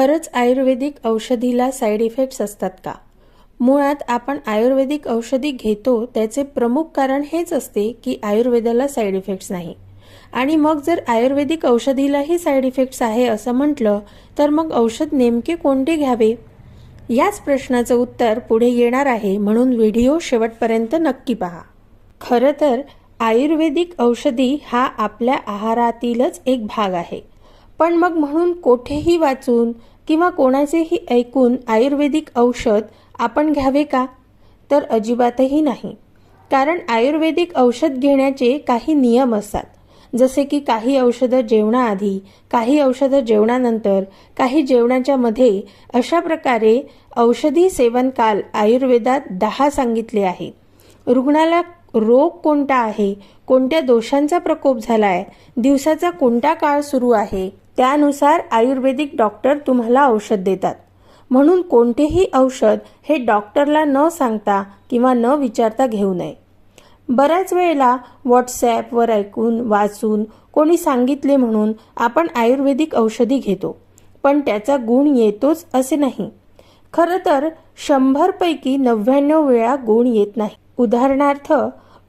खरंच आयुर्वेदिक औषधीला side effects असतात का? मुळात आपण आयुर्वेदिक औषधी घेतो त्याचे प्रमुख कारण हेच असते की आयुर्वेदाला साईड इफेक्ट्स नाही. आणि मग जर आयुर्वेदिक औषधीलाही साईड इफेक्ट्स आहे असं म्हटलं तर मग औषध नेमके कोणते घ्यावे? याच प्रश्नाचं उत्तर पुढे येणार आहे म्हणून व्हिडिओ शेवटपर्यंत नक्की पहा. खरं तर आयुर्वेदिक औषधी हा आपल्या आहारातीलच एक भाग आहे. पण मग म्हणून कोठेही वाचून किंवा कोणाचेही ऐकून आयुर्वेदिक औषध आपण घ्यावे का? तर अजिबातही नाही. कारण आयुर्वेदिक औषध घेण्याचे काही नियम असतात. जसे की काही औषधं जेवणाआधी काही औषधं जेवणानंतर काही जेवणाच्या मध्ये अशा प्रकारे औषधी सेवन काल आयुर्वेदात दहा सांगितले आहे. रुग्णाला रोग कोणता आहे? कोणत्या दोषांचा प्रकोप झाला आहे दिवसाचा कोणता काळ सुरू आहे? त्यानुसार आयुर्वेदिक डॉक्टर तुम्हाला औषध देतात. म्हणून कोणतेही औषध हे डॉक्टरला न सांगता किंवा न विचारता घेऊ नये. बऱ्याच वेळेला व्हॉट्सॲपवर ऐकून वाचून कोणी सांगितले म्हणून आपण आयुर्वेदिक औषधी घेतो पण त्याचा गुण येतोच असे नाही. खरं तर शंभरपैकी नव्याण्णव वेळा गुण येत नाही. उदाहरणार्थ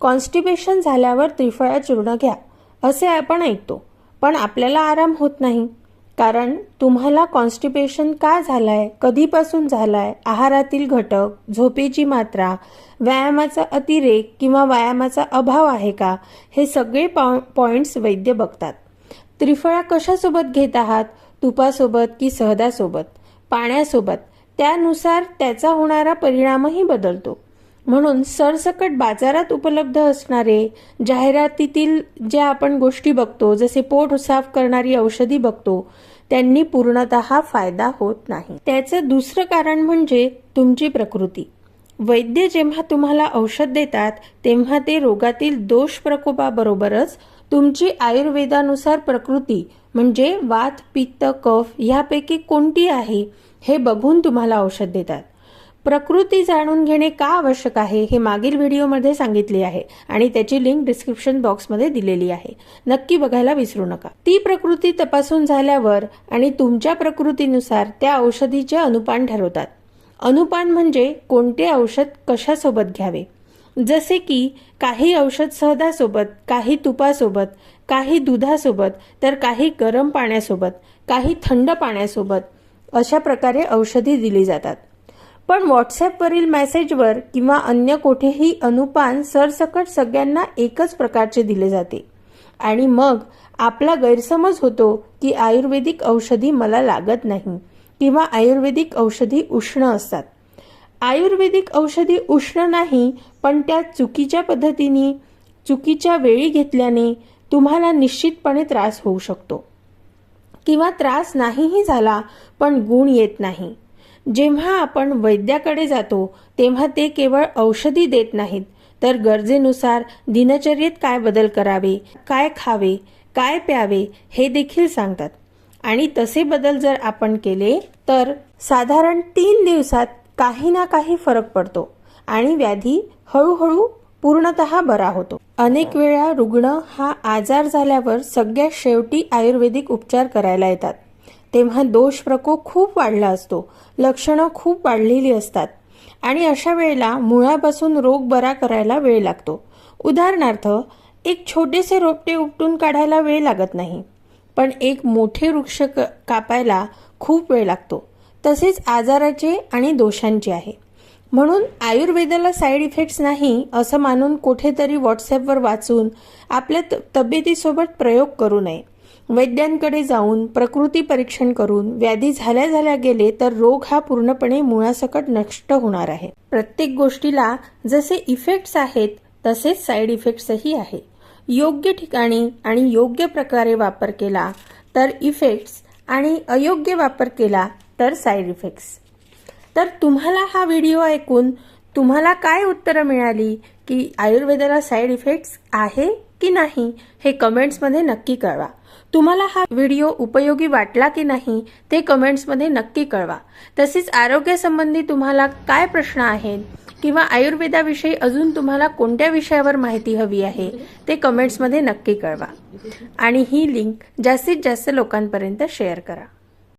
कॉन्स्टिपेशन झाल्यावर त्रिफळा चूर्ण घ्या असे आपण ऐकतो. पण आपल्याला आराम होत नाही. कारण तुम्हाला कॉन्स्टिपेशन का झालाय? कधीपासून झालाय? आहारातील घटक झोपेची मात्रा व्यायामाचा अतिरेक किंवा व्यायामाचा अभाव आहे का? हे सगळे पॉईंट्स वैद्य बघतात. त्रिफळा कशासोबत घेत आहात? तुपासोबत की सहदासोबत? पाण्यासोबत? त्यानुसार त्याचा होणारा परिणामही बदलतो. म्हणून सरसकट बाजारात उपलब्ध असणारे जाहिरातीतील ज्या आपण गोष्टी बघतो जसे पोट साफ करणारी औषधी बघतो त्यांनी पूर्णत फायदा होत नाही. त्याचं दुसरं कारण म्हणजे तुमची प्रकृती. वैद्य जेव्हा तुम्हाला औषध देतात तेव्हा ते रोगातील दोष प्रकोपाबरोबरच तुमची आयुर्वेदानुसार प्रकृती म्हणजे वात पित्त कफ ह्यापैकी कोणती आहे हे बघून तुम्हाला औषध देतात. प्रकृती जाणून घेणे का आवश्यक आहे हे मागील व्हिडिओमध्ये सांगितले आहे आणि त्याची लिंक डिस्क्रिप्शन बॉक्समध्ये दिलेली आहे. नक्की बघायला विसरू नका. ती प्रकृती तपासून झाल्यावर आणि तुमच्या प्रकृतीनुसार त्या औषधीचे अनुपान ठरवतात. अनुपान म्हणजे कोणते औषध कशासोबत घ्यावे? जसे की काही औषध सहदासोबत काही तुपासोबत काही दुधासोबत तर काही गरम पाण्यासोबत काही थंड पाण्यासोबत अशा प्रकारे औषधी दिली जातात. पण व्हॉट्सॲपवरील मेसेजवर किंवा अन्य कोठेही अनुपान सरसकट सगळ्यांना एकच प्रकारचे दिले जाते. आणि मग आपला गैरसमज होतो की आयुर्वेदिक औषधी मला लागत नाही किंवा आयुर्वेदिक औषधी उष्ण असतात. आयुर्वेदिक औषधी उष्ण नाही पण त्या चुकीच्या पद्धतीने चुकीच्या वेळी घेतल्याने तुम्हाला निश्चितपणे त्रास होऊ शकतो. किंवा त्रास नाहीही झाला पण गुण येत नाही. जेव्हा आपण वैद्याकडे जातो तेव्हा ते केवळ औषधी देत नाहीत तर गरजेनुसार दिनचर्येत काय बदल करावे काय खावे काय प्यावे हे देखील सांगतात. आणि तसे बदल जर आपण केले तर साधारण तीन दिवसात काही ना काही फरक पडतो आणि व्याधी हळूहळू पूर्णत बरा होतो. अनेक वेळा रुग्ण हा आजार झाल्यावर सगळ्यात शेवटी आयुर्वेदिक उपचार करायला येतात. तेव्हा दोष प्रकोप खूप वाढला असतो. लक्षणं खूप वाढलेली असतात. आणि अशा वेळेला मुळापासून रोग बरा करायला वेळ लागतो. उदाहरणार्थ एक छोटेसे रोपटे उपटून काढायला वेळ लागत नाही पण एक मोठे वृक्ष कापायला खूप वेळ लागतो. तसेच आजाराचे आणि दोषांचे आहे. म्हणून आयुर्वेदाला साईड इफेक्ट्स नाही असं मानून कुठेतरी व्हॉट्सॲपवर वाचून आपल्या तब्येतीसोबत प्रयोग करू नये. वैद्यांकडे जाऊन प्रकृती परीक्षण करून व्याधी झाल्या झाल्या गेले तर रोग हा पूर्णपणे मुळासकट नष्ट होणार आहे. प्रत्येक गोष्टीला जसे इफेक्ट्स आहेत तसेच साईड इफेक्ट्सही आहे. योग्य ठिकाणी आणि योग्य प्रकारे वापर केला तर इफेक्ट्स आणि अयोग्य वापर केला तर साईड इफेक्ट्स तर तुम्हाला हा व्हिडिओ ऐकून तुम्हाला काय उत्तरं मिळाली की आयुर्वेदाला साईड इफेक्ट्स आहे? की नाही हे कमेंट्समध्ये नक्की कळवा. तुम्हाला हा व्हिडिओ उपयोगी वाटला की नाही ते कमेंट्समध्ये नक्की कळवा. तसेच आरोग्यासंबंधी तुम्हाला काय प्रश्न आहेत किंवा आयुर्वेदाविषयी अजून तुम्हाला कोणत्या विषयावर माहिती हवी आहे ते कमेंट्समध्ये नक्की कळवा. आणि ही लिंक जास्तीत जास्त लोकांपर्यंत शेअर करा.